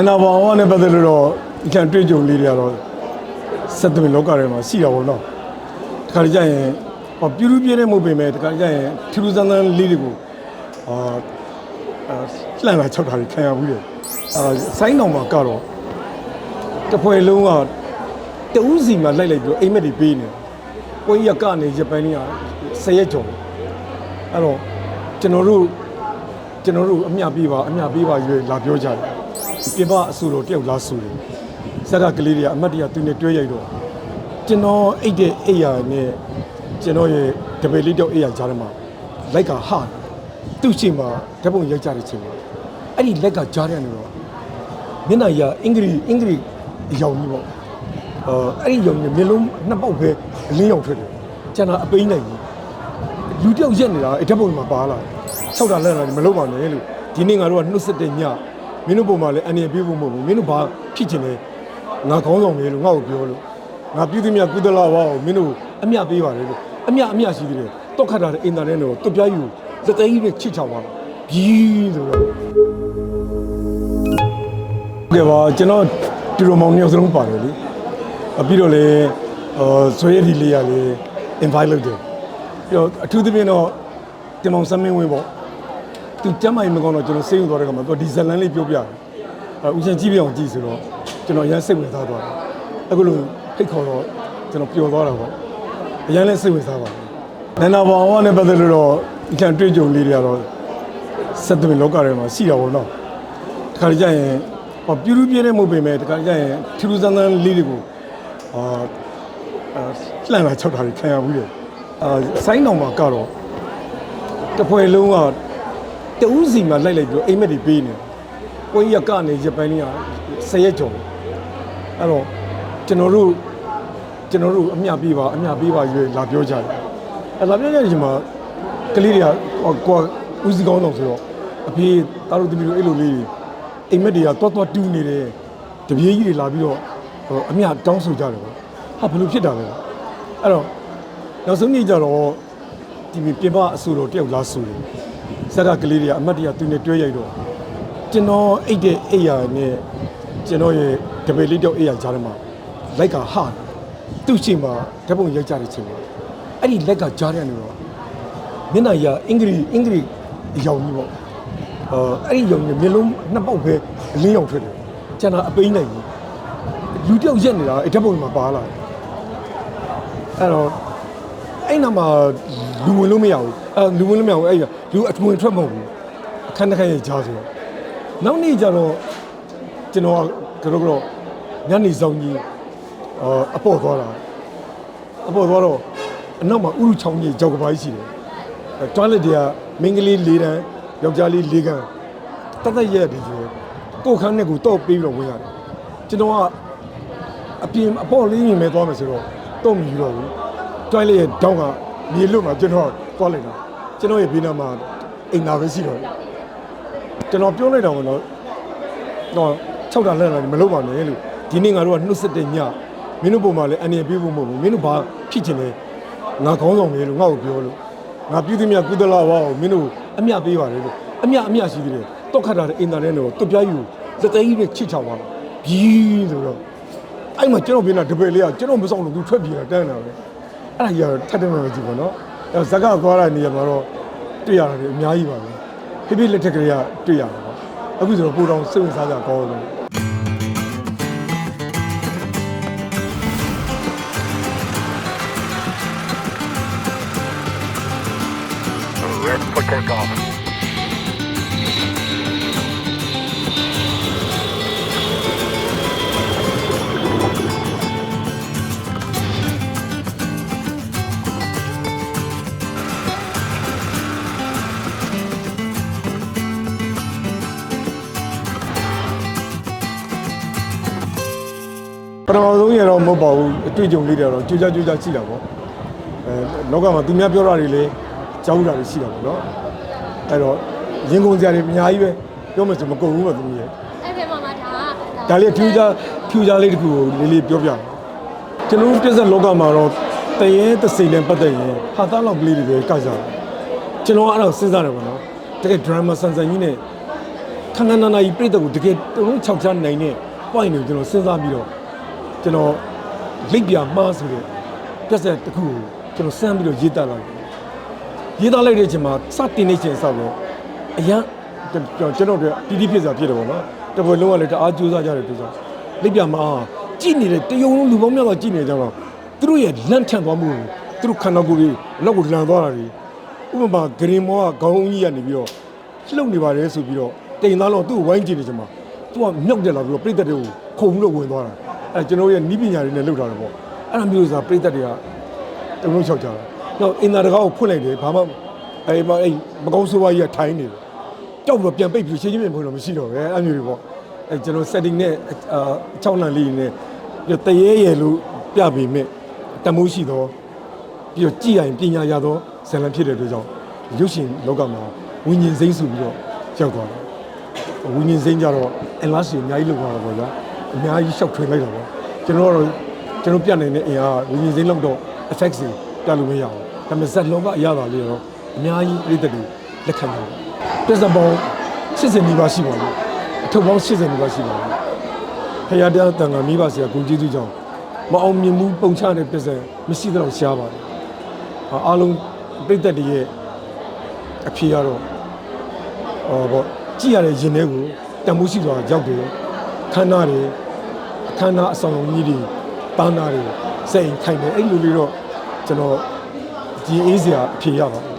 အနာဘာဝနဲ့ပတ်သက်လို့တော့အကျန်တွေ့ကြုံလေးတွေကတော့စက်သွင်းလောကထဲမှာရှိတာပေါ့နော်တခါကြရင်ဟောပြူးပြူးပြင်းနေမှုပင်မဲ့တခါကြရင်ထူးထူးဆန်းဆန်းလေးတွေကိုအာအာလှန်လာချက်တာတွေခံရဘူးလေအာဆိုင်းတော်မှာကတော့တစ်ဖွဲလုံးကတဦးစီမှာလိုက်လိုက်ပြီးတော့အိမ်မက်တွေပေးနေတယ်ကိုကြီးကကနေဂျပန်ကြီးကဆယ်ရက်ကျော်အဲ့တော့ကျွန်တော်တို့ကျွန်တော်တို့အမျှပေးပါအမျှပေးပါရွေးလာပြောကြတယ် ပြင်ပအဆူတော်တယောက်လာဆူတယ်ဇက်ကကလေးတွေကအမတ်တရသူနဲ့တွဲရိုက်တော့ကျွန်တော်အိတ်တဲ့အိယာနဲ့ကျွန်တော်ရဲ့တပည့်လေးတယောက်အိယာကြားထဲမှာလိုက်ကဟာသူ့ရှိမှာဓာတ်ပုံရိုက်ကြတဲ့ချိန်မှာအဲ့ဒီလက်ကကြားထဲကနေတော့မျက်နှာကြီးကအင်္ဂလိပ်အင်္ဂလိပ်အယောင်ကြီးပေါ့အာအဲ့ဒီယောင်ကြီးမျက်လုံးနှစ်ပေါက်ပဲအလင်းရောင်ထွက်တယ်ကျန်တာအပိန်းနိုင်ကြီးလူတယောက်ရက်နေတာအဲ့ဓာတ်ပုံမှာပါလာ၆တာလက်လာမလုပ်ပါနဲ့လို့ဒီနေ့ငါတို့ကနှုတ်ဆက်တဲ့ည မင်းတို့ပုံမှာလည်းအနေပြေးဖို့မဟုတ်ဘူးမင်းတို့ဘာဖြစ်ချင်လဲငါခေါင်းဆောင်ပဲလို့ငါ့ကိုပြောလို့ငါပြည်သူမြတ်ကုသလာဝါကိုမင်းတို့အမျှပေးပါတယ်လို့အမျှအမျှရှိသေးတယ်တော့ခတ်တာတဲ့အင်တာနက်တော့တွပြားယူလက်သေးကြီးနဲ့ချစ်ချောင်းပါပြီးဆိုတော့ကဲပါကျွန်တော်ဒီလိုမောင်နှစ်ယောက်စလုံးပါတယ်လေအပြီးတော့လေအာဆွေရည်ဒီလေးရလေ invite လုပ်တယ်ပြီးတော့အထူးသဖြင့်တော့တင်မောင်စမ်းမင်းဝင်းပေါ့ သူကျမ်းမာရေးမကောင်းတော့ကျွန်တော်စိတ်ဝင်သွားတဲ့ခါမှာသူကဒီဇလန်လေးပြောပြတယ်အဲဦးရှင်ကြည့်ပြအောင်ကြည့်ဆိုတော့ကျွန်တော်အရင်စိတ်ဝင်စားသွားတယ်အခုလိုဖိတ်ခေါ်တော့ကျွန်တော်ပျော်သွားတာပေါ့အရင်လည်းစိတ်ဝင်စားပါတယ်နန္ဒဘာဝနဲ့ပတ်သက်လို့တော့အကျန်တွေ့ကြုံလေးတွေကတော့စက်သွင်းလောကထဲမှာရှိတာပေါ့နော်တခါကြရင်ဟောပြူးပြူးပြင်းနေမှုပင်မဲ့တခါကြရင်ထူးထူးဆန်းဆန်းလေးတွေကိုအာအာလှန်လာချက်တာတွေခံရဘူးလေအာဆိုင်းတော်မှာကတော့တစ်ဖွဲလုံးက တဦးစီမှာလိုက်လိုက်ပြီးတော့အိမ်မက်တွေပေးနေတယ်ကိုကြီးကကနေဂျပန်ကြီးကဆယ်ရက်ကျော်အဲ့တော့ကျွန်တော်တို့ကျွန်တော်တို့အမျှပေးပါအမျှပေးပါရွေးလာပြောကြတယ်အဲ့လာပြောကြတဲ့အချိန်မှာကလေးတွေကဟိုကိုကဦးစီကောင်းတော်ဆိုတော့အဖေတားတို့တမီးတို့အဲ့လိုလေးတွေအိမ်မက်တွေကတွတ်တွတ်တူးနေတယ်တပြေးကြီးတွေလာပြီးတော့ဟိုအမျှတောင်းဆိုကြတယ်ပေါ့ဟာဘယ်လိုဖြစ်တာလဲအဲ့တော့နောက်ဆုံးနေ့ကျတော့ဒီပြင်ပအဆူတော်တယောက်လာဆူတယ် ဇက်ကကလေးတွေကအမတ်တရသူနဲ့တွဲရိုက်တော့ကျွန်တော်အိတ်တဲ့အိယာနဲ့ကျွန်တော်ရဲ့တပည့်လေးတယောက်အိယာကြားထဲမှာလိုက်ကဟာသူ့ရှိမှာဓာတ်ပုံရိုက်ကြတဲ့ချိန်မှာအဲ့ဒီလက်ကကြားထဲကနေတော့မျက်နှာကြီးကအင်္ဂလိပ်အင်္ဂလိပ်အယောင်ကြီးပေါ့အာအဲ့ဒီယောင်ကြီးမျက်လုံးနှစ်ပေါက်ပဲအလင်းရောင်ထွက်တယ်ကျန်တာအပိန်းနိုင်ကြီးလူတယောက်ရက်နေတာအဲ့ဓာတ်ပုံမှာပါလာတယ်အဲ့တော့အဲ့နာမှာလူဝင်လို့မရဘူး အဲလူဝင်လို့မရဘူးအဲ့ဒါလူအဝင်ထွက်မဟုတ်ဘူးအခန်းတစ်ခန်းရဲ့ကြားဆိုတော့နောက်နေ့ကျတော့ကျွန်တော်ကတော့ကတော့ညနေဆောင်ကြီးအာအပေါ်သွားတာအပေါ်သွားတော့အနောက်မှာဥရုချောင်းကြီးကြောက်ကပါကြီးရှိတယ်အဲ toilet တွေကမင်းကလေး၄တန်းယောက်ျားလေး၄ကန်းတသက်ရက်တယ်ဆိုကိုယ်ခန်းနဲ့ကိုတော့ပေးပြီးတော့ဝင်ရတယ်ကျွန်တော်ကအပြင်အပေါ်လေးမြင်မဲ့သွားမယ်ဆိုတော့တော့မယူတော့ဘူးတွိုင်းလေးရဲ့တောင်းကမြေလွတ်မှာကျွန်တော်သွားလိုက်တာ ကျွန်တော်ရဲ့ဘေးနားမှာအိမ်သာပဲရှိတော့ကျွန်တော်ပြောလိုက်တော့တော့တော့၆တာလှက်လာတယ်မလုပ်ပါနဲ့လို့ဒီနေ့ငါတို့ကနှုတ်ဆက်တဲ့ညမင်းတို့ပုံမှာလည်းအနေပြေးဖို့မဟုတ်ဘူးမင်းတို့ဘာဖြစ်ချင်လဲငါခေါင်းဆောင်လေလို့ငါ့ကိုပြောလို့ငါပြည်သူများကုသလာဝါကိုမင်းတို့အမြပေးပါလေလို့အမြအမြရှိသေးတယ်တောက်ခတ်တာတဲ့အင်တာနက်တော့တွပြယူလက်သိကြီးနဲ့ချစ်ချောင်ပါပြီးဆိုတော့အဲ့မှာကျွန်တော်ပြင်တာတပည့်လေးကကျွန်တော်မဆောင်လို့သူထွက်ပြေးတာတန်းတာပဲအဲ့ဒါကြီးကထပ်တယ်မှမကြည့်ပါတော့ အဲဇက်ကသွားတဲ့နေရာမှာတော့တွေ့ရတယ်အများကြီးပါပဲဖိဖိလက်ထက်ကလေးကတွေ့ရတယ်ပေါ့အခုဆိုတော့ပိုတောင်စိတ်ဝင်စားကြကောင်းတယ် Red for ပထမဆုံးရတော့မဟုတ်ပါဘူးအတွေ့အကြုံလေးတွေတော့ကြိုးကြကြိုးကြရှိတာပေါ့အဲလောကမှာသူများပြောတာတွေလည်းကြောက်တာတွေရှိတာပေါ့နော်အဲ့တော့ရင်ကုန်စရာတွေအများကြီးပဲပြောမယ်ဆိုမကုန်ဘူးပါသူရဲ့အဲ့ဒီမှာမှဒါဒါလေးဖြူကြဖြူကြလေးတခုကိုလေးလေးပြောပြတယ်ကျွန်တော်ပြဿနာလောကမှာတော့တရေတစိမ့်နဲ့ပတ်သက်ရင်ဟာသားလောက်ကလေးတွေပဲကကြတယ်ကျွန်တော်အဲ့တော့စဉ်းစားတယ်ပေါ့နော်တကယ် drama ဆန်ဆန်ကြီးနဲ့ခဏနာနာကြီးပြည့်တဲ့ကိုတကယ်တုံးချောက်ချနိုင်တဲ့ point တွေကိုကျွန်တော်စဉ်းစားပြီးတော့ ကျွန်တော်လိပ်ပြမှားဆိုတဲ့ပြဿနာတစ်ခုကိုကျွန်တော်စမ်းပြီးတော့ရေးသားလိုက်တယ်ရေးသားလိုက်တဲ့အချိန်မှာစတင်နေချိန်ဆောက်တော့အရန်ကျွန်တော်ကျွန်တော်တို့တီးတီးဖြစ်စာဖြစ်တယ်ပေါ့နော်တပွဲလုံးကလည်းတအားကြိုးစားကြတယ်တူစားလိပ်ပြမှားကြည့်နေတဲ့တယုံလုံးလူပေါင်းများစွာကြည့်နေကြတော့သူတို့ရဲ့လန့်ထန့်သွားမှုကိုသူတို့ခန္ဓာကိုယ်ကြီးလောက်ကိုလန်သွားတာတွေဥပမာဂရင်မောကခေါင်းကြီးကနေပြီးတော့လှုပ်နေပါတယ်ဆိုပြီးတော့တိမ်သားလုံးသူ့ကိုဝိုင်းကြည့်နေချိန်မှာသူကမြောက်တက်လာပြီးတော့ပြိတ္တတွေကိုခုံပြီးတော့ဝင်သွားတာ အဲကျွန်တော်ရဲ့နီးပညာတွေနဲ့လုပ်တာတော့ပေါ့အဲ့ဒါမျိုးဆိုတာပြိတ္တတွေကတုံလုံးလျှောက်ကြတာနောက်အင်တာတကားကိုဖွင့်လိုက်တယ်ဘာမှအဲ့မအဲ့မကောင်းဆိုးဝါးကြီးကထိုင်းနေတယ်တောက်ပြီးတော့ပြန်ပိတ်ပြီးရှင်းချင်းပြန်ဖွင့်တော့မရှိတော့ပဲအဲ့မျိုးတွေပေါ့အဲကျွန်တော် setting နဲ့အာ6လန်လေးနဲ့ပြီးတော့တရေရယ်လို့ပြပေမဲ့တမိုးရှိတော့ပြီးတော့ကြည်ရင်ပညာရတော့ဇာတ်လမ်းဖြစ်တဲ့အတွက်ကြောင့်ရုပ်ရှင်လောကမှာဝิญဉ်စိမ့်ဆိုပြီးတော့ရောက်သွားတယ်ဝင်းရင်စိမ့်ကြတော့အင်လာစီအများကြီးလောက်သွားတာပေါ့ဗျာ အများကြီးရှောက်ထွေးလိုက်တာပေါ့ကျွန်တော်ကတော့ကျွန်တော်ပြတ်နေတဲ့အင်အားဝင်းရင်စိမ့်လောက်တော့ effects တွေပြလို့မရဘူးဒါပေမဲ့ဇက်လုံးကအရသာလေးတော့အများကြီးပြည်သက်တွေလက်ခံကြတယ်ပြဿနာပေါင်း80နီးပါးရှိပါဘူးအထုပ်ပေါင်း80နီးပါးရှိပါဘူးဖရာတရားတန်ခါမိဘဆရာကိုကြီးသူကြောင့်မအောင်မြင်မှုပုံချတဲ့ပြဿနာမရှိတော့ရှားပါတယ်အားလုံးပြည်သက်တွေရဲ့အဖြေကတော့ဟောပေါ့ကြည့်ရတဲ့ရင်ထဲကိုတန်မိုးရှိစွာရောက်တယ် ခန္ဓာတွေအခန္ဓာအဆောင်ကြီးတွေပန်းသားတွေစိတ်ခိုင်တယ်အဲ့လိုလေးတော့ကျွန်တော်ဒီအေးစရာအဖြေရပါဘူး